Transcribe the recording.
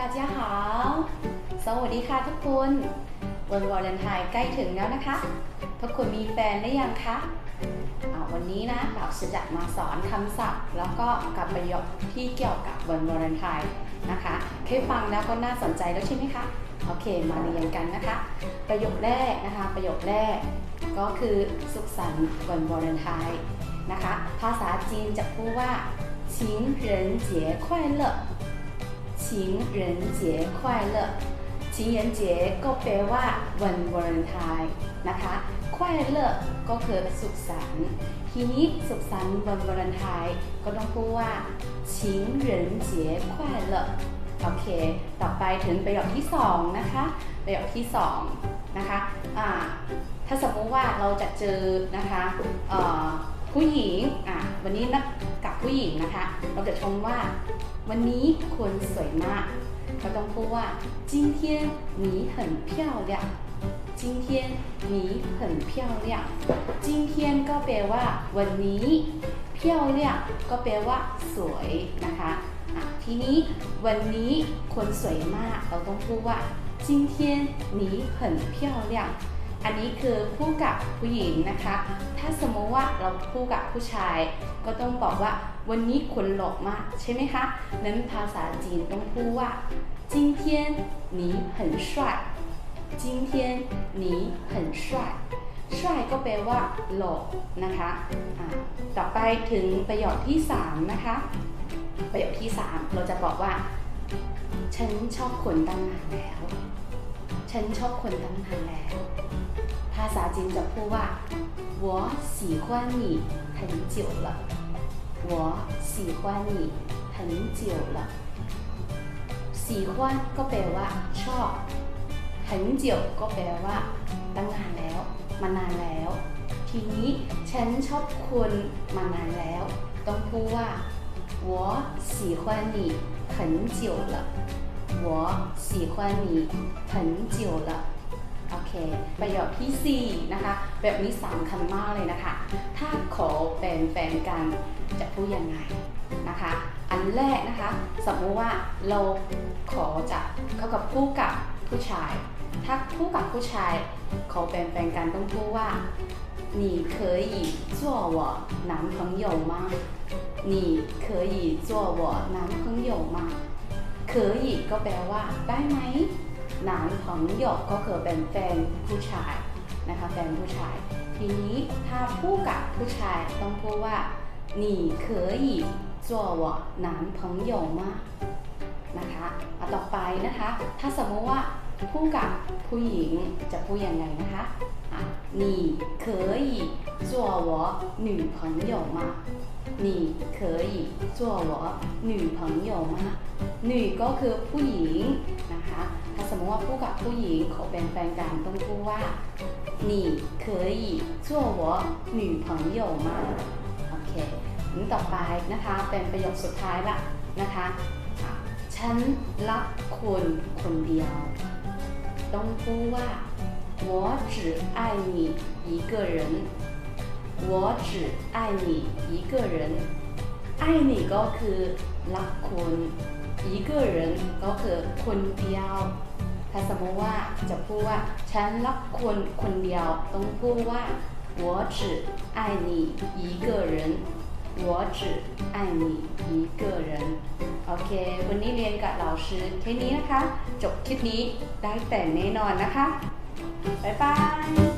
大家好สวัสดีค่ะทุกคนวันวาเลนไทน์ใกล้ถึงแล้วนะคะ ทุกคนมีแฟนหรือยังคะอ่าวันนี้นะเราจะมาสอนคำศัพท์ แล้วก็กับประโยคที่เกี่ยวกับวันวาเลนไทน์นะคะแค่ฟังแล้วก็น่าสนใจแล้วใช่ไหมคะ โอเค มาเรียนกันนะคะ ประโยคแรกนะคะ ประโยคแรกก็คือสุขสันต์วันวาเลนไทน์นะคะ ภาษาจีนจะพูดว่า情人节快乐 情人节快乐情人节ก็แปลว่าวันวาเลนไทน์นะคะ快乐ก็คือสุขสันต์ทีนี้สุขสันต์วันวาเลนไทน์ก็ต้องพูดว่า情人节快乐โอเค ต่อไปถึงประโยคที่สองนะคะ ประโยคที่สองนะคะอ่าถ้าสมมติว่าเราจะเจอนะคะเอ่อ ผู้หญิงอ่ะวันนี้นะกับผู้หญิงนะคะ เราจะชมว่า วันนี้คุณสวยมากเราต้องพูดว่า今天你很漂亮今天你很漂亮今天ก็แปลว่า วันนี้เพี้ยวเลี่ยก็แปลว่า สวยนะคะอ่ะทีนี้วันนี้คนสวยมาก เราต้องพูดว่า今天你很漂亮 อันนี้คือพูดกับผู้หญิงนะคะ ถ้าสมมติว่าเราพูดกับผู้ชาย ก็ต้องบอกว่าวันนี้คุณหล่อมากใช่ไหมคะนั้นภาษาจีนต้องพูดว่า今天你很帅今天你很帅帅ก็แปลว่าหล่อนะคะอ่ะต่อไปถึงประโยคที่สามนะคะ ประโยคที่สามเราจะบอกว่า ฉันชอบคนตั้งนานแล้ว ฉันชอบคนตั้งนานแล้ว ภาษาจีนจะพูดว่า我喜欢你很久了我喜欢你很久了喜欢ก็แปลว่า ชอบ很久ก็แปลว่า ตั้งนานแล้ว มานานแล้ว ทีนี้ฉันชอบคุณมานานแล้ว ต้องพูดว่า我喜欢你很久了我喜欢你很久了 โอ เค ประโยคที่ 4 นะคะ แบบนี้สำคัญมากเลยนะคะ ถ้าขอเป็นแฟนกันจะพูดยังไงนะคะ อันแรกนะคะ สมมติว่าเราขอจะเข้ากับพูดกับผู้ชาย ถ้าพูดกับผู้ชายขอเป็นแฟนกันต้องพูดว่า你可以做我男朋友吗你可以做我男朋友吗可以ก็แปลว่าได้ไหม นานของหยกก็คือเป็นแฟนผู้ชายนะคะแฟนผู้ชาย ทีนี้ถ้าพูดกับผู้ชายต้องพูดว่า你可以做我男朋友吗นะคะเอาต่อไปนะคะ ถ้าสมมติว่าพูดกับผู้หญิงจะพูดยังไงนะคะอ่ะ你可以做我女朋友吗你可以做我女朋友吗女ก็คือผู้หญิงนะคะ ถ้า สมมติว่าพูดกับผู้หญิงขอเป็นแฟนกันต้องพูดว่า你可以做我女朋友吗โอเคนี้ต่อไปนะคะเป็นประโยคสุดท้ายละนะคะอ่ะฉันรักคุณคนเดียว ต้องพูดว่า我只爱你一个人我只爱你一个人爱你ก็คือรักคุณ 一个人ก็คือคนเดียว ถ้าสมมติว่าจะพูดว่าฉันรักคุณคนเดียว ต้องพูดว่า我只爱你一个人我只爱你一个人โอเค วันนี้เรียนกับเราชื่อแค่นี้นะคะ จบคลิปนี้ได้แต่แน่นอนนะคะ บ๊ายบาย